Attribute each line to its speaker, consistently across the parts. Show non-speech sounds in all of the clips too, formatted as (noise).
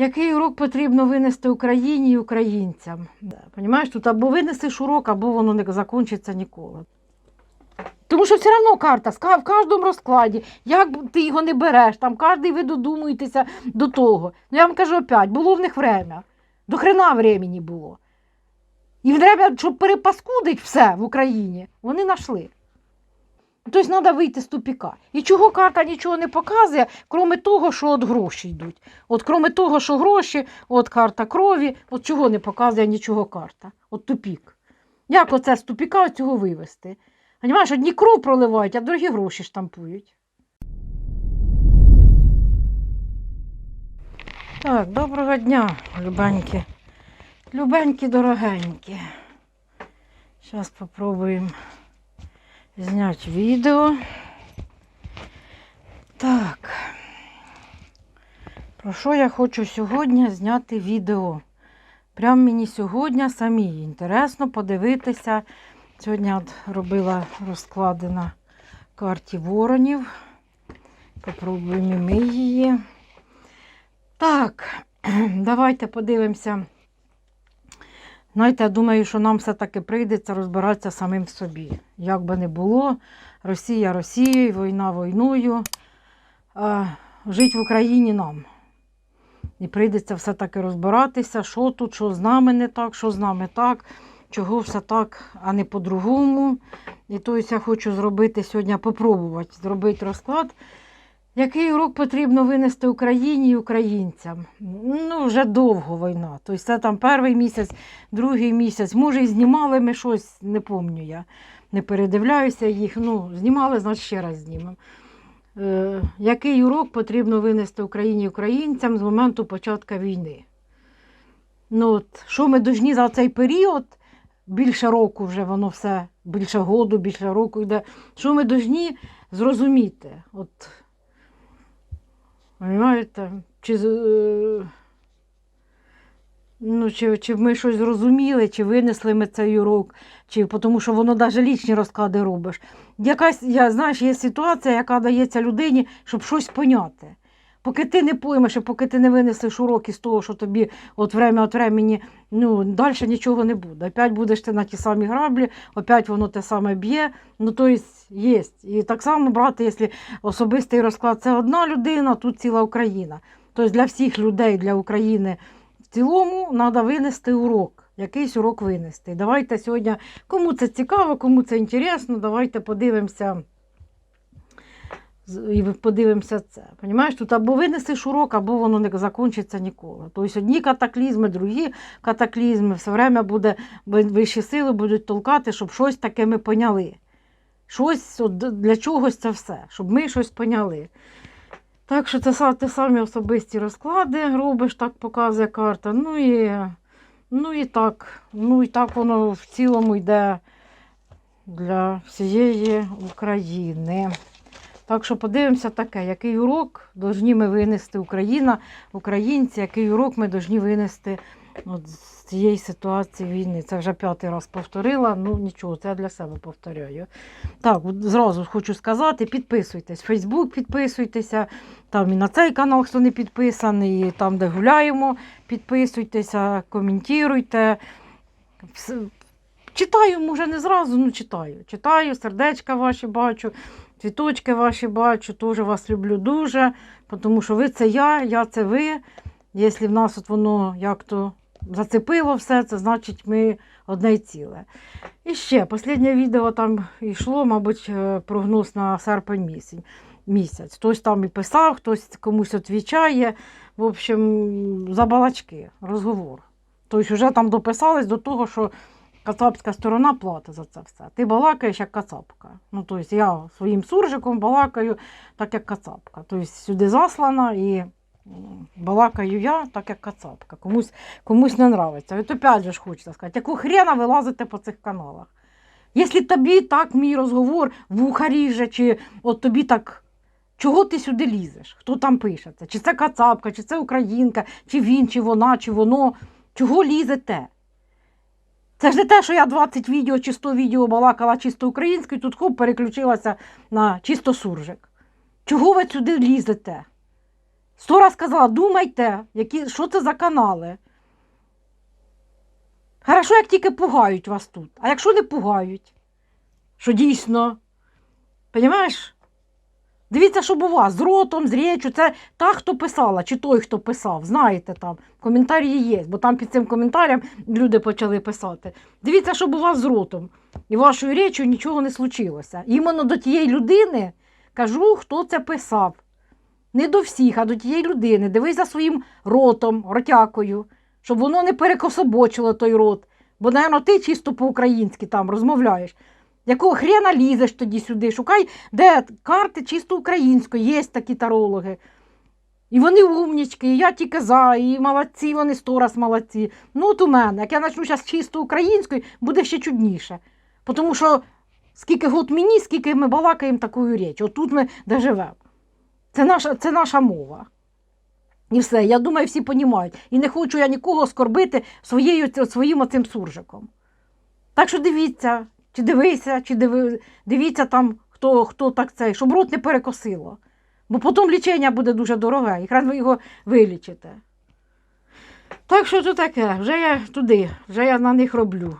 Speaker 1: Який урок потрібно винести Україні і українцям? Понімаєш, тут або винесеш урок, або воно не закінчиться ніколи. Тому що все одно карта в кожному розкладі, як ти його не береш, там кожен ви додумуєтеся до того. Ну я вам кажу опять, було в них время. До хрена времени було. І время, щоб перепаскудить все в Україні, вони знайшли. Тобто треба вийти з тупіка. І чого карта нічого не показує, крім того, що от гроші йдуть. От крім того, що гроші, от карта крові, от чого не показує нічого карта. От тупік. Як оце з тупіка от цього вивести? Понімаєш, одні кров проливають, а дорогі гроші штампують. Так, доброго дня, любенькі. Любенькі, дорогенькі. Зараз спробуємо зняти відео. Так. Про що я хочу сьогодні зняти відео? Прям мені сьогодні самі інтересно подивитися. Сьогодні от робила розклади на карті воронів. Попробуємо ми її. Так, (clears throat) давайте подивимося. Знаєте, я думаю, що нам все-таки прийдеться розбиратися самим в собі. Як би не було, Росія Росією, війна війною, а жити в Україні нам. І прийдеться все-таки розбиратися, що тут, що з нами не так, що з нами так, чого все так, а не по-другому. І тобто я хочу зробити сьогодні, попробувати зробити розклад. Який урок потрібно винести Україні і українцям? Ну, вже довго війна. Тобто це там перший місяць, другий місяць. Може, і знімали ми щось, не пам'ятаю я. Не передивляюся їх. Ну, знімали, значить ще раз знімемо. Е, який урок потрібно винести Україні і українцям з моменту початку війни? Ну, от, що ми повинні за цей період, більше року вже воно все, більше году, більше року йде. Що ми повинні зрозуміти? От, Понимаєте? Чи, е, ну, чи, чи ми щось зрозуміли, чи винесли ми цей урок, чи тому що воно навіть лічні розклади робиш. Якась, я, знаєш, є ситуація, яка дається людині, щоб щось поняти. Поки ти не поймеш, і поки ти не винесеш урок із того, що тобі от время від времени, ну, далі нічого не буде. Опять будеш ти на ті самі граблі, опять воно те саме б'є. Ну, то є. І так само брати, якщо особистий розклад це одна людина, тут ціла Україна. Тобто для всіх людей, для України в цілому треба винести урок. Якийсь урок винести. Давайте сьогодні, кому це цікаво, кому це інтересно, давайте подивимося. І подивимося це. Понімаєш, тут або винесеш урок, або воно не закінчиться ніколи. Тобто одні катаклізми, другі катаклізми, все время буде вищі сили будуть толкати, щоб щось таке ми поняли. Щось от для чогось це все, щоб ми щось поняли. Так що це те самі особисті розклади робиш, так показує карта. Ну і, ну і так, ну і так воно в цілому йде для всієї України. Так що подивимося таке, який урок повинні ми винести Україна, українці, який урок ми повинні винести от з цієї ситуації війни. Це вже п'ятий раз повторила, ну нічого, це я для себе повторяю. Так, зразу хочу сказати, підписуйтесь. Фейсбук підписуйтеся, там і на цей канал, хто не підписаний, і там, де гуляємо, підписуйтеся, коментуйте. Читаю, може, не зразу, ну читаю. Читаю, сердечка ваші бачу, цвіточки ваші бачу, теж вас люблю дуже, тому що ви це я, я це ви. Якщо в нас от воно як-то зацепило все, це значить ми одне й ціле. І ще, останнє відео там йшло, мабуть, е, прогноз на серпень місяць. Хтось там і писав, хтось комусь відповідає. В общем, за балачки, розговор. Тобто вже там дописались до того, що кацапська сторона платить за це все. Ти балакаєш як кацапка. Ну, тобто я своїм суржиком балакаю так, як кацапка. Тобто сюди заслана і балакаю я так, як кацапка. Комусь, комусь не нравиться. От опять же ж хочеться сказати, яку хрена ви лазите по цих каналах? Якщо тобі так мій розговор вуха ріже, чи от тобі так. Чого ти сюди лізеш? Хто там пише це? Чи це кацапка, чи це українка, чи він, чи вона, чи воно. Чого лізете? Це ж не те, що я 20 відео чи 100 відео балакала чисто українською, тут хоп, переключилася на чисто суржик. Чого ви сюди лізете? Сто раз сказала, думайте, які, що це за канали. Хорошо, як тільки пугають вас тут. А якщо не пугають, що дійсно, Понімаєш? Дивіться, щоб у вас з ротом, з річчю. Це та, хто писала, чи той, хто писав. Знаєте там, коментарі є, бо там під цим коментарям люди почали писати. Дивіться, щоб у вас з ротом і вашою річчю нічого не случилося. Іменно до тієї людини кажу, хто це писав. Не до всіх, а до тієї людини. Дивись за своїм ротом, ротякою, щоб воно не перекособочило той рот. Бо, напевно, ти чисто по-українськи там розмовляєш. Якого хрена лізеш тоді сюди? Шукай, де карти чисто української, є такі тарологи. І вони умнічки, і я тільки за, і молодці, вони сто раз молодці. Ну, от у мене, як я почну зараз чисто українською, буде ще чудніше. Тому що скільки год мені, скільки ми балакаємо такою річ. Отут ми де живемо. Це наша, це наша мова. І все, я думаю, всі розуміють. І не хочу я нікого оскорбити своєю, своїм оцим суржиком. Так що дивіться, чи дивися, чи диви, дивіться там, хто, хто так цей, щоб рот не перекосило. Бо потім лічення буде дуже дороге, якраз ви його вилічите. Так що це таке? Вже я туди, вже я на них роблю.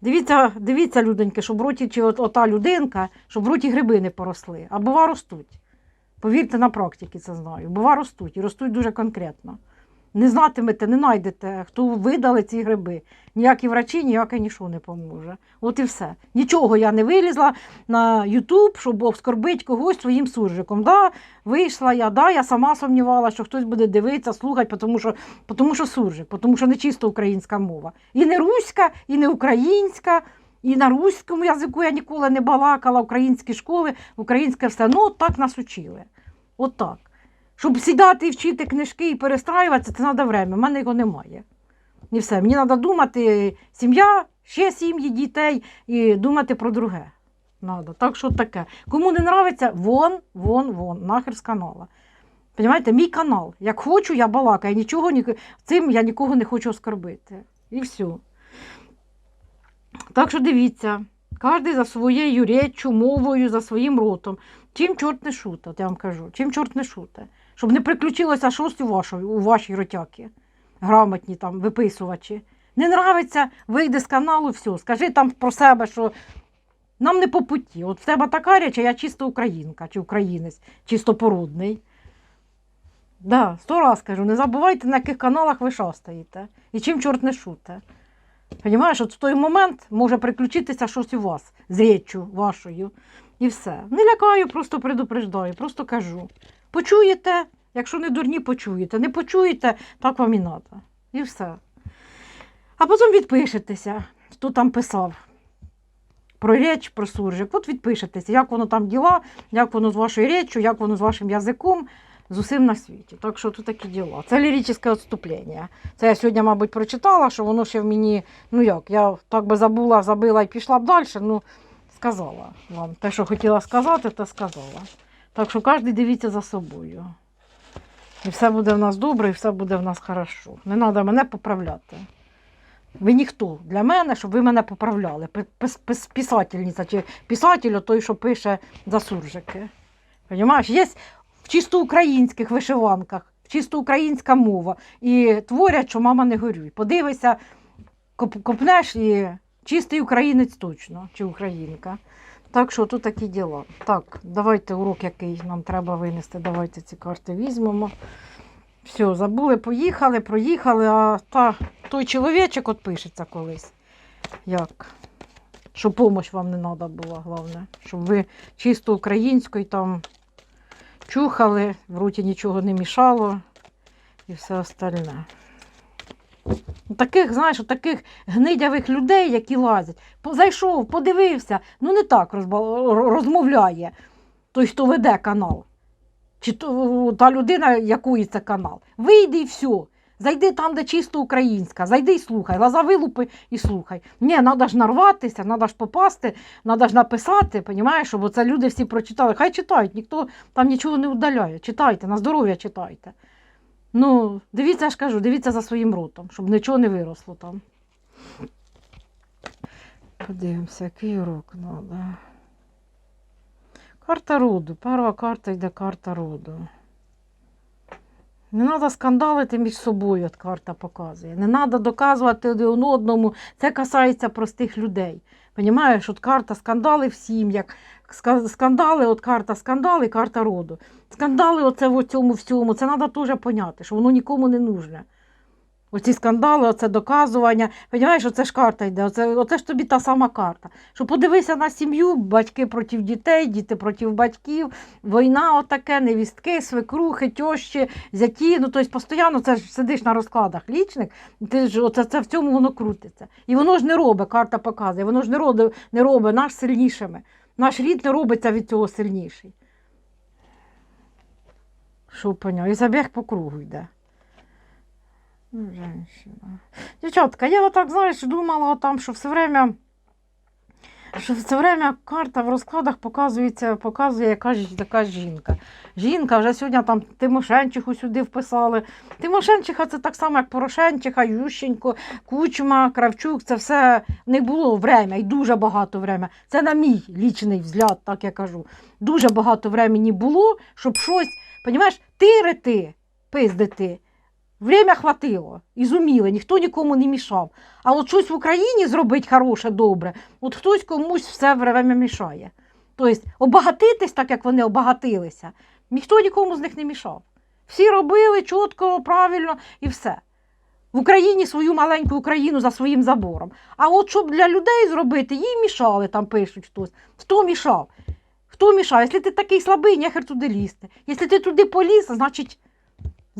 Speaker 1: Дивіться, дивіться, людоньки, щоб роті, чи от, ота людинка, щоб в роті гриби не поросли, а бува ростуть. Повірте, на практиці це знаю. Бува ростуть і ростуть дуже конкретно. Не знатимете, не знайдете, хто видали ці гриби. Ніякі врачі, ніяке нічого не поможе. От і все. Нічого я не вилізла на Ютуб, щоб оскорбити когось своїм суржиком. Да, вийшла я, да, я сама сумнівалася, що хтось буде дивитися, слухати, тому що, тому що суржик, тому що не чисто українська мова. І не руська, і не українська. І на руському язику я ніколи не балакала, українські школи, українське все. Ну, от так нас учили. От так. Щоб сідати і вчити книжки і перестраюватися, це треба время. У мене його немає. І все. Мені треба думати сім'я, ще сім'ї, дітей і думати про друге. Надо. Так що таке. Кому не подобається, вон, вон, вон, нахер з канала. Понимаєте, мій канал. Як хочу, я балакаю. Нічого, ні... Цим я нікого не хочу оскорбити. І все. Так що дивіться, кожен за своєю реччю, мовою, за своїм ротом. Чим чорт не шута, я вам кажу, чим чорт не шуте. Щоб не приключилося щось у, вашої, у вашій ротяки, грамотні там виписувачі. Не нравиться, вийди з каналу, все, скажи там про себе, що нам не по путі. От в тебе така річ, а я чисто українка чи українець, чисто породний. Да, сто раз кажу, не забувайте, на яких каналах ви шастаєте. І чим чорт не шуте. Понімаєш, от в той момент може приключитися щось у вас з річчю вашою. І все. Не лякаю, просто предупреждаю, просто кажу. Почуєте, якщо не дурні, почуєте. Не почуєте, так вам і треба. І все. А потім відпишетеся, хто там писав. Про річ, про суржик. От відпишетеся, як воно там діла, як воно з вашою річчю, як воно з вашим язиком, з усім на світі. Так що тут такі діла. Це ліричне відступлення. Це я сьогодні, мабуть, прочитала, що воно ще в мені, ну як, я так би забула, забила і пішла б далі. Ну, сказала вам. Те, що хотіла сказати, то сказала. Так що кожен дивіться за собою. І все буде в нас добре, і все буде в нас хорошо. Не треба мене поправляти. Ви ніхто для мене, щоб ви мене поправляли. Пи- пис- пис- Писательниця чи писатель, той, що пише за суржики. Понімаєш? Є в чисто українських вишиванках, чисто українська мова. І творять, що мама не горюй. Подивися, коп- копнеш і чистий українець точно, чи українка. Так що тут такі діла. Так, давайте урок, який нам треба винести. Давайте ці карти візьмемо. Все, забули, поїхали, проїхали, а та, той чоловічок от пишеться колись. Як? Щоб допомога вам не треба була, головне. Щоб ви чисто українською там чухали, в роті нічого не мішало і все остальне. Таких, знаєш, таких гнидявих людей, які лазять. Зайшов, подивився, ну не так розмовляє той, хто веде канал. Чи то, та людина, якої це канал. Вийди і все. Зайди там, де чисто українська, зайди і слухай, лаза вилупи і слухай. Ні, треба ж нарватися, треба ж попасти, треба ж написати, понімаєш, щоб оце люди всі прочитали. Хай читають, ніхто там нічого не удаляє. Читайте, на здоров'я читайте. Ну, дивіться, я ж кажу, дивіться за своїм ротом, щоб нічого не виросло там. Подивимося, який урок треба. Карта роду. Перша карта йде карта роду. Не треба скандалити між собою, от карта показує. Не треба доказувати один одному. Це касається простих людей. Понімаєш, от карта скандали в сім'ях, скандали, от карта скандали, карта роду. Скандали оце в цьому всьому, це треба теж поняти, що воно нікому не нужне. Оці скандали, оце доказування. Понімаєш, оце ж карта йде, оце, оце ж тобі та сама карта. Що подивися на сім'ю, батьки проти дітей, діти проти батьків, війна отаке, невістки, свекрухи, тьощі, зяті. Ну, тобто постійно це ж сидиш на розкладах лічних, ти ж оце, це в цьому воно крутиться. І воно ж не робить, карта показує, воно ж не робить, не робить нас сильнішими. Наш рід не робиться від цього сильніший. Що поняв? І забіг по кругу йде. Ну, женщина. Дівчатка, я отак, знаєш, думала там, що все время, що все время карта в розкладах показується, показує якась, якась жінка. Жінка, вже сьогодні там Тимошенчиху сюди вписали. Тимошенчиха це так само, як Порошенчиха, Ющенко, Кучма, Кравчук. Це все не було время і дуже багато время. Це на мій лічний взгляд, так я кажу. Дуже багато времени було, щоб щось, понімаєш, тирити, пиздити. Время хватило, і зуміли, ніхто нікому не мішав. А от щось в Україні зробити хороше, добре, от хтось комусь все время мішає. Тобто обагатитись так, як вони обагатилися, ніхто нікому з них не мішав. Всі робили чітко, правильно і все. В Україні свою маленьку Україну за своїм забором. А от щоб для людей зробити, їй мішали, там пишуть хтось. Хто мішав? Хто мішав? Якщо ти такий слабий, нехер туди лізти. Якщо ти туди поліз, значить.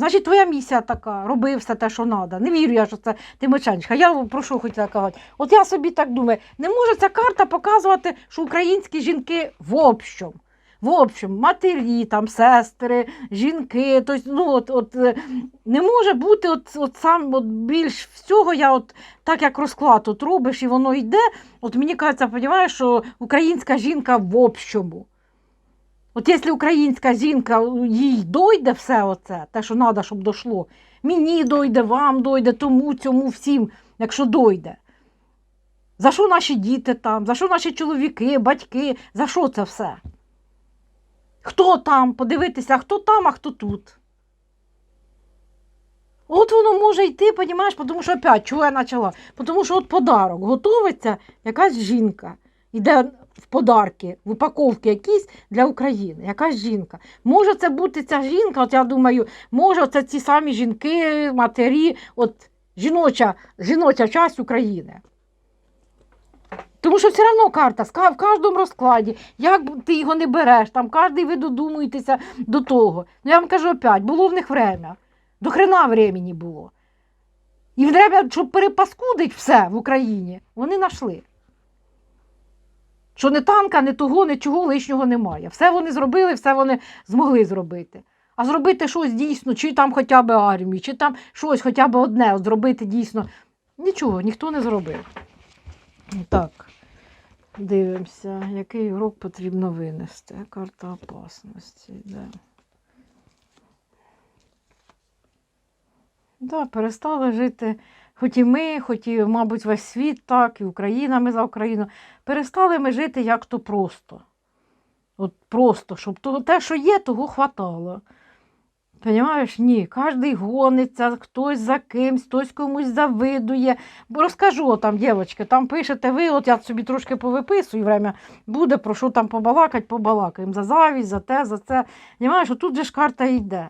Speaker 1: Значить, твоя місія така, роби все те, що треба. Не вірю я, що це Тимоченчика. Я про що хотіла казати? От я собі так думаю, не може ця карта показувати, що українські жінки в общем, в общем, матері, там, сестри, жінки, тобто, ну, от, от, е, не може бути от, от сам от більш всього, я от так як розклад от робиш і воно йде, от мені кажеться, розумієш, що українська жінка в общому. От якщо українська жінка їй дойде все оце, те, що треба, щоб дійшло, мені дойде, вам дойде, тому, цьому, всім, якщо дойде. За що наші діти там, за що наші чоловіки, батьки, за що це все? Хто там? Подивитися, хто там, а хто тут. От воно може йти, понімаєш, тому що опять, чого я почала? Тому що от подарок готується якась жінка. Іде в подарки, в упаковки якісь для України, якась жінка. Може це бути ця жінка, от я думаю, може це ці самі жінки, матері, от жіноча, жіноча часть України. Тому що все одно карта в кожному розкладі, як ти його не береш, там кожен ви додумуєтеся до того. Ну я вам кажу опять, було в них время. До хрена времени було. І время, щоб перепаскудить все в Україні, вони знайшли. Що не танка, не того, нічого лишнього немає. Все вони зробили, все вони змогли зробити. А зробити щось дійсно, чи там хоча б армію, чи там щось хоча б одне, зробити дійсно. Нічого, ніхто не зробив. Так, дивимося, який урок потрібно винести. Карта опасності. Да. Да, перестали жити, хоч і ми, хоч і, мабуть, весь світ, так, і Україна, ми за Україну. Перестали ми жити як то просто. От просто, щоб того, те, що є, того хватало. Понімаєш? Ні, кожен гониться, хтось за кимсь, хтось комусь завидує. Бо Розкажу там, дівчатки, там пишете ви, от я собі трошки повиписую, время буде, про що там побалакать, побалакаємо. За завість, за те, за це. Понімаєш, тут же ж карта йде.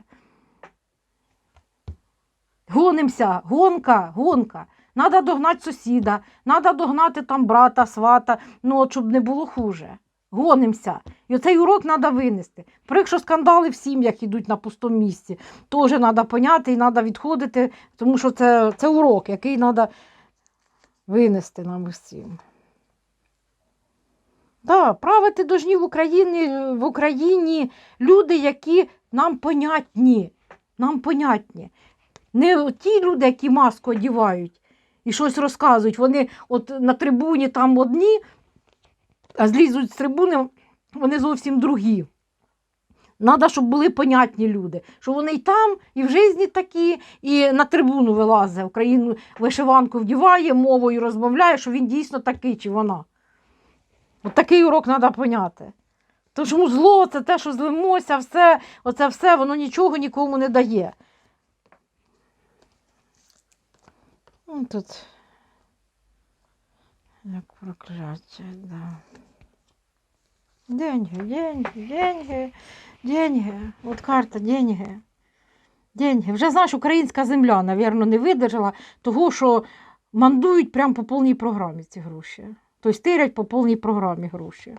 Speaker 1: Гонимося, гонка, гонка. Надо догнати сусіда, треба догнати там брата, свата, ну щоб не було хуже. Гонимося. І оцей урок треба винести. Про якщо скандали в сім'ях йдуть на пустому місці, теж треба поняти і треба відходити, тому що це, це урок, який треба винести нам усім. Да, правити должні в Україні, в Україні люди, які нам понятні. Нам понятні. Не ті люди, які маску одівають і щось розказують. Вони от на трибуні там одні, а злізуть з трибуни, вони зовсім другі. Треба, щоб були понятні люди, що вони і там, і в житті такі, і на трибуну вилазить, Україну вишиванку вдіває, мовою розмовляє, що він дійсно такий чи вона. От такий урок треба поняти. Тому що зло це те, що злимося, все, оце все, воно нічого нікому не дає. Ну, тут як прокляття, да. Деньги, деньги, деньги, деньги. От карта, деньги. Деньги. Вже знаєш, українська земля, напевно, не видержала того, що мандують прямо по повній програмі ці гроші. Тобто стирять по повній програмі гроші.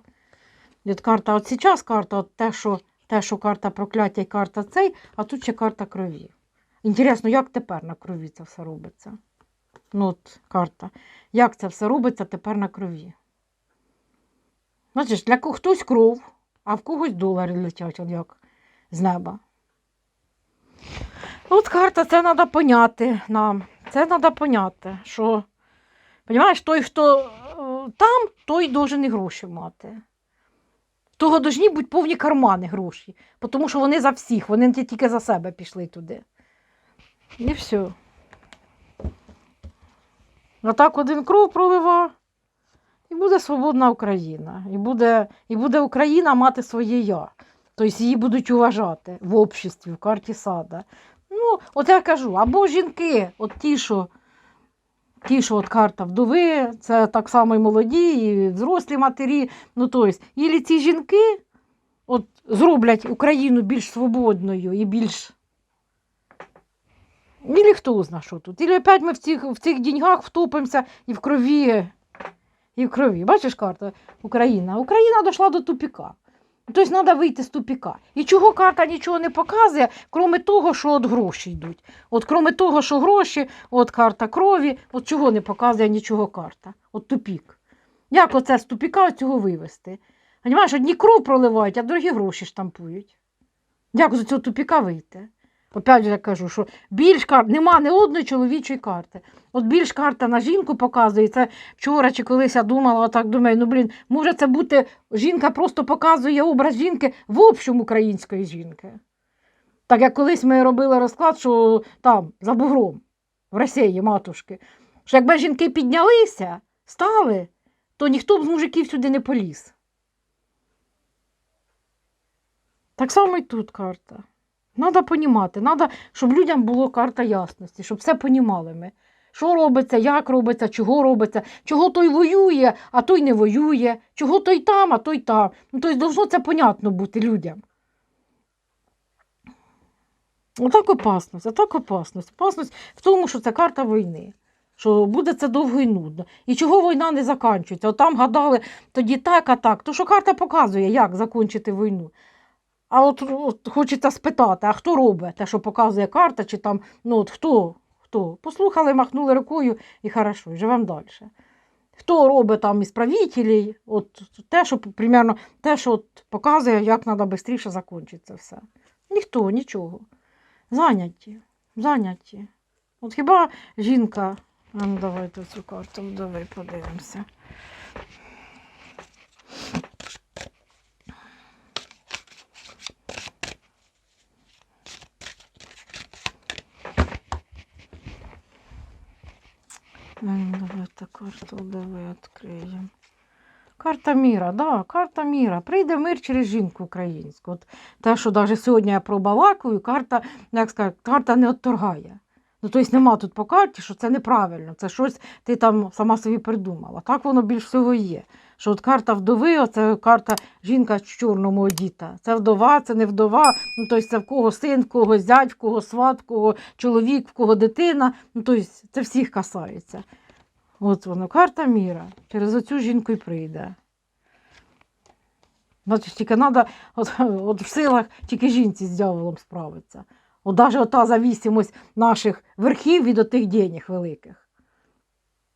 Speaker 1: От карта, от зараз карта, от те, що, те, що карта прокляття і карта цей, а тут ще карта крові. Інтересно, як тепер на крові це все робиться? Ну, от карта. Як це все робиться тепер на крові? Бачиш, для ко- хтось кров, а в когось долари летять, от як з неба. От карта, це треба поняти нам. Це треба поняти, що, розумієш, той, хто е, там, той должен і гроші мати. Того повинні бути повні кармани гроші, тому що вони за всіх, вони не тільки за себе пішли туди. І все. А так один кров пролива, і буде свободна Україна. І буде, і буде Україна мати своє я. Тобто її будуть уважати в обществі, в карті сада. Ну, от я кажу, або жінки, от ті, що, ті, що от карта вдови, це так само і молоді, і взрослі матері. Ну, тобто, і ці жінки от, зроблять Україну більш свободною і більш. Ілі хто зна, що тут. Ілі опять ми в цих, в цих деньгах втопимося і в крові. І в крові. Бачиш карта Україна? Україна дійшла до тупіка. Тобто треба вийти з тупіка. І чого карта нічого не показує, крім того, що от гроші йдуть. От крім того, що гроші, от карта крові, от чого не показує нічого карта. От тупік. Як оце з тупіка цього вивести? Понимаєш, одні кров проливають, а дорогі гроші штампують. Як з цього тупіка вийти? Опять же кажу, що більш карт, нема ні одної чоловічої карти. От більш карта на жінку показує. Це вчора чи колись я думала, отак думаю, ну блін, може це бути жінка просто показує образ жінки в общому української жінки. Так як колись ми робили розклад, що там, за бугром, в Росії, матушки, що якби жінки піднялися, стали, то ніхто б з мужиків сюди не поліз. Так само і тут карта. Треба понімати, треба, щоб людям було карта ясності, щоб все понімали ми. Що робиться, як робиться, чого робиться, чого той воює, а той не воює, чого той там, а той там. Ну, тобто, должно це понятно бути людям. Отак опасність, отак опасність. Опасність в тому, що це карта війни. Що буде це довго і нудно. І чого війна не закінчується? От там гадали тоді так, а так. То що карта показує, як закінчити війну. А от, от хочеться спитати, а хто робить те, що показує карта, чи там, ну от хто? Хто? Послухали, махнули рукою і хорошо, живемо далі. Хто робить там із правителів, от те, що примерно, те, що от показує, як треба швидше закінчити це все. Ніхто, нічого. Заняті, заняті. От хіба жінка. Ну давайте цю карту давай подивимося. Ну, Давайте карту давай відкриємо. Карта міра, да, карта міра. Прийде мир через жінку українську. От те, що навіть сьогодні я пробалакую, карта, як сказати, карта не отторгає. Ну, тобто нема тут по карті, що це неправильно, це щось ти там сама собі придумала. Так воно більш всього є. Що от карта вдови, оце карта жінка в чорному одіта. Це вдова, це не вдова. Ну, тобто це в кого син, в кого зять, в кого сват, в кого чоловік, в кого дитина. Ну, тобто це всіх касається. От воно, карта міра. Через оцю жінку й прийде. Значить, тільки треба, от, от в силах тільки жінці з дьяволом справитися. От навіть ота завісимость наших верхів від отих денег великих.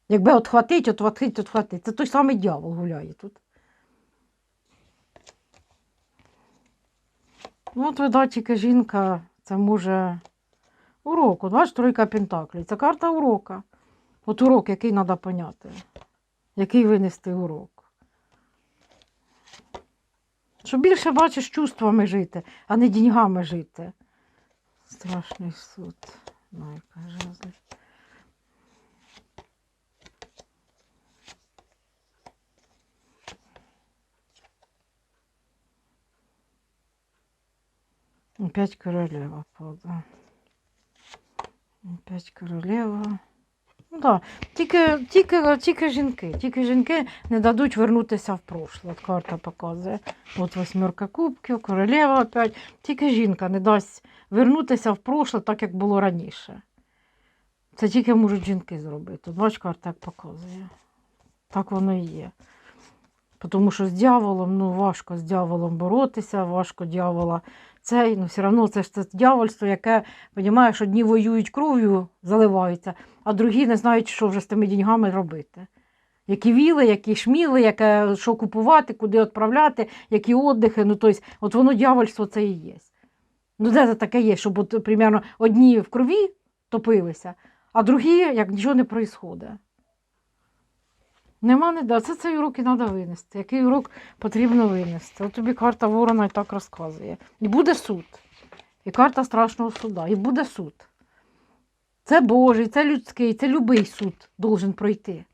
Speaker 1: Якби от хватить, от хватить, от хватить. Це той самий дьявол гуляє тут. Ну, от, видать, тільки жінка, це може урок. От бачиш, тройка пентаклів. Це карта урока. От урок, який треба поняти. Який винести урок. Щоб більше бачиш чувствами жити, а не деньгами жити. Страшний суд. Майка жезлів. Опять королева пада. Опять королева. Ну, да. тільки, тільки, тільки жінки. Тільки жінки не дадуть вернутися в прошле. Карта показує. От восьмерка кубків, королева опять. Тільки жінка не дасть вернутися в прошле, так як було раніше. Це тільки можуть жінки зробити. Бач, карта як показує. Так воно і є. Тому що з дьяволом, ну, важко з дьяволом боротися, важко дьявола цей, ну все одно це ж це дьявольство, яке, розумієш, одні воюють кров'ю, заливаються, а другі не знають, що вже з тими деньгами робити. Які віли, які шміли, яке, що купувати, куди відправляти, які віддихи. Ну, тобто, от воно дьявольство це і є. Ну, де це таке є, щоб от, примерно, одні в крові топилися, а другі, як нічого не відбувається. Нема не да. Це цей урок і треба винести. Який урок потрібно винести? От тобі карта ворона і так розказує. І буде суд. І карта страшного суда. І буде суд. Це Божий, це людський, це любий суд должен пройти.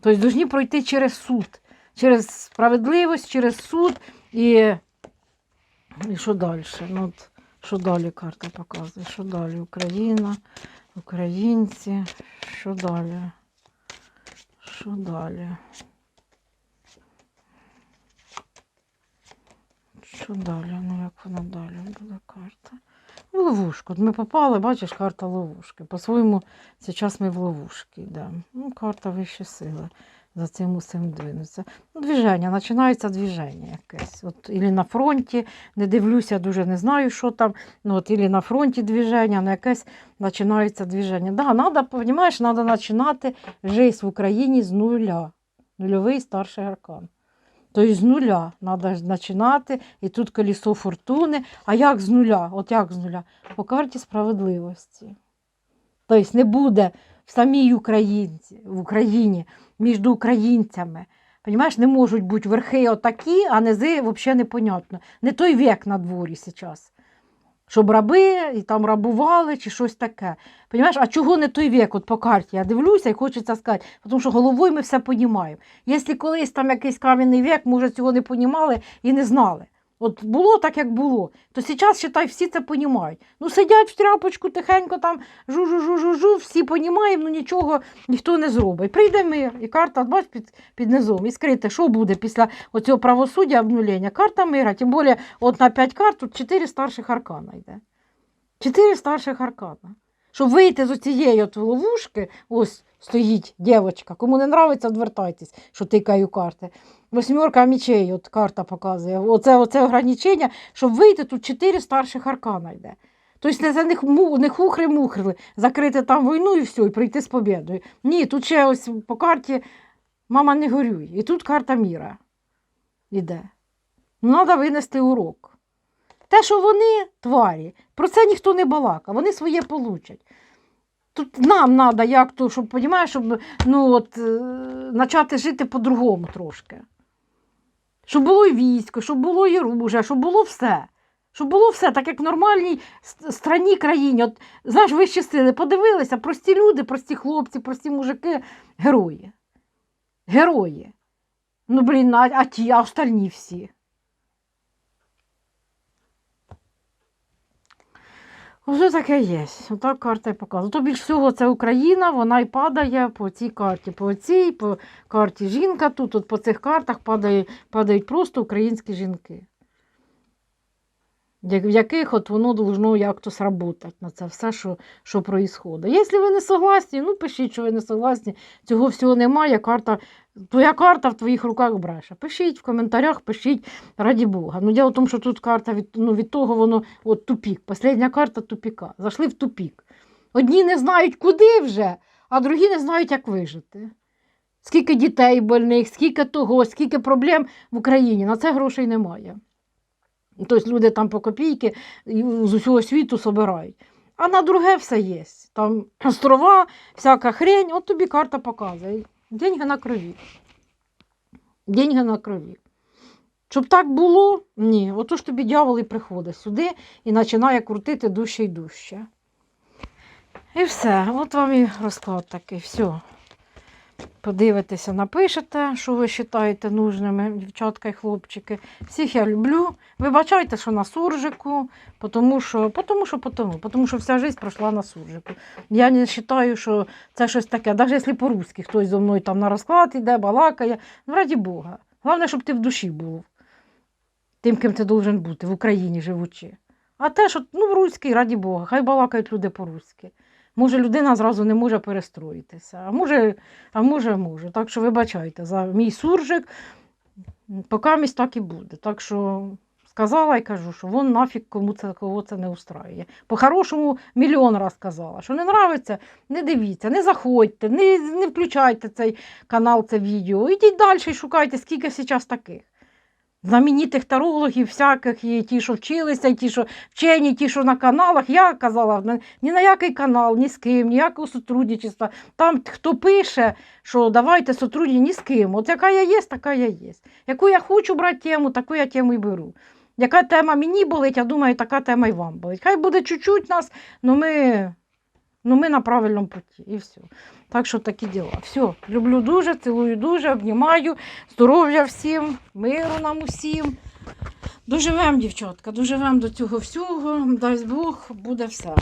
Speaker 1: Тобто повинні пройти через суд, через справедливість, через суд і. І що далі? Ну, от, що далі карта показує? Що далі? Україна, українці, що далі? Що далі? Що далі? Ну, як вона далі буде карта? В ловушку. От Ми попали, бачиш, карта ловушки. По-своєму, зараз ми в ловушки йдемо. Ну, карта вищі сили. За цим усім двинуться. Ну, движення, починається движення якесь. От, ілі на фронті, не дивлюся, дуже не знаю, що там. Ну, от, ілі на фронті движення, ну, якесь починається движення. Да, надо, розумієш, треба починати життя в Україні з нуля. Нульовий старший аркан. Тобто з нуля треба починати, і тут колесо фортуни. А як з нуля? От як з нуля? По карті справедливості. Тобто не буде в самій Українці, в Україні між українцями. Понимаєш, не можуть бути верхи отакі, а низи взагалі непонятно. Не той вік на дворі зараз. Щоб раби і там рабували чи щось таке. Понимаєш, а чого не той вік? От по карті я дивлюся і хочеться сказати, тому що головою ми все розуміємо. Якщо колись там якийсь кам'яний вік, може, цього не розуміли і не знали. От було так, як було. То зараз, считай, всі це розуміють. Ну, сидять в тряпочку тихенько там жу-жу-жу-жу-жу, всі розуміємо, ну нічого ніхто не зробить. Прийде мир, і карта, бач, під, під низом, і скрите, що буде після оцього правосуддя обнулення. Карта мира, тим більше, от на 5 карт тут 4 старших аркана йде. 4 старших аркана. Щоб вийти з цієї от ловушки, ось стоїть дівчинка. Кому не нравиться, відвертайтесь, що тикаю карти. Восьмерка мечей, от карта показує. Оце, оце ограничення, щоб вийти, тут чотири старших аркана йде. Тобто не за них не хухри-мухри, закрити там війну і все, і прийти з побєдою. Ні, тут ще ось по карті мама не горюй. І тут карта міра йде. Ну, треба винести урок. Те, що вони тварі, про це ніхто не балака, вони своє получать. Тут нам треба, як то, щоб, понімаєш, щоб ну, от, е, почати жити по-другому трошки. Щоб було і військо, щоб було і оружие, щоб було все. Щоб було все, так як в нормальній страні, країні. От, знаєш, вищі сили подивилися, прості люди, прості хлопці, прості мужики, герої. Герої. Ну, блін, а ті, а остальні всі. Ось таке є. Отак карта і показує. То більш всього це Україна, вона і падає по цій карті. По цій, по карті жінка тут, от по цих картах падає, падають просто українські жінки. В яких от воно должно як-то сработати на це все, що, що відбувається. Якщо ви не согласні, ну пишіть, що ви не согласні, цього всього немає. Карта, твоя карта в твоїх руках бреше. Пишіть в коментарях, пишіть, раді Бога. Ну, діло в тому, що тут карта від, ну, від того, воно от тупік. Последня карта тупіка. Зайшли в тупік. Одні не знають, куди вже, а другі не знають, як вижити. Скільки дітей больних, скільки того, скільки проблем в Україні. На це грошей немає. Тобто люди там по копійки з усього світу собирають. А на друге все є. Там острова, всяка хрень, от тобі карта показує. Деньги на крові. Деньги на крові. Щоб так було, ні. Отож тобі дьявол і приходить сюди і починає крутити дужче і дужче. І все. От вам і розклад такий. Все. Подивитеся, напишете, що ви вважаєте нужними, дівчатка і хлопчики. Всіх я люблю. Вибачайте, що на суржику, тому що, тому що, тому, тому що вся життя пройшла на суржику. Я не вважаю, що це щось таке. Навіть якщо по-русски хтось зо мною там на розклад іде, балакає, ну, раді Бога. Головне, щоб ти в душі був тим, ким ти должен бути в Україні живучи. А те, що ну, руський, раді Бога, хай балакають люди по-руськи. Може, людина зразу не може перестроїтися, а може, а може, може. Так що вибачайте за мій суржик, поки місь так і буде. Так що сказала і кажу, що вон нафіг кому це, кого це не устраює. По-хорошому мільйон раз казала, що не нравиться, не дивіться, не заходьте, не, не включайте цей канал, це відео. Ідіть далі і шукайте, скільки зараз таких. Знаменитих тарологів всяких є, ті, що вчилися, і ті, що вчені, ті, що на каналах. Я казала, ні на який канал, ні з ким, ніякого сотрудничества. Там хто пише, що давайте сотрудні ні з ким. От яка я є, така я є. Яку я хочу брати тему, таку я тему і беру. Яка тема мені болить, я думаю, така тема і вам болить. Хай буде чуть-чуть нас, але ми, ну ми на правильному путі. І все. Так що такі діла. Все, люблю дуже, цілую дуже, обнімаю. Здоров'я всім, миру нам усім. Доживемо, дівчатка, доживемо до цього всього. Дасть Бог, буде все.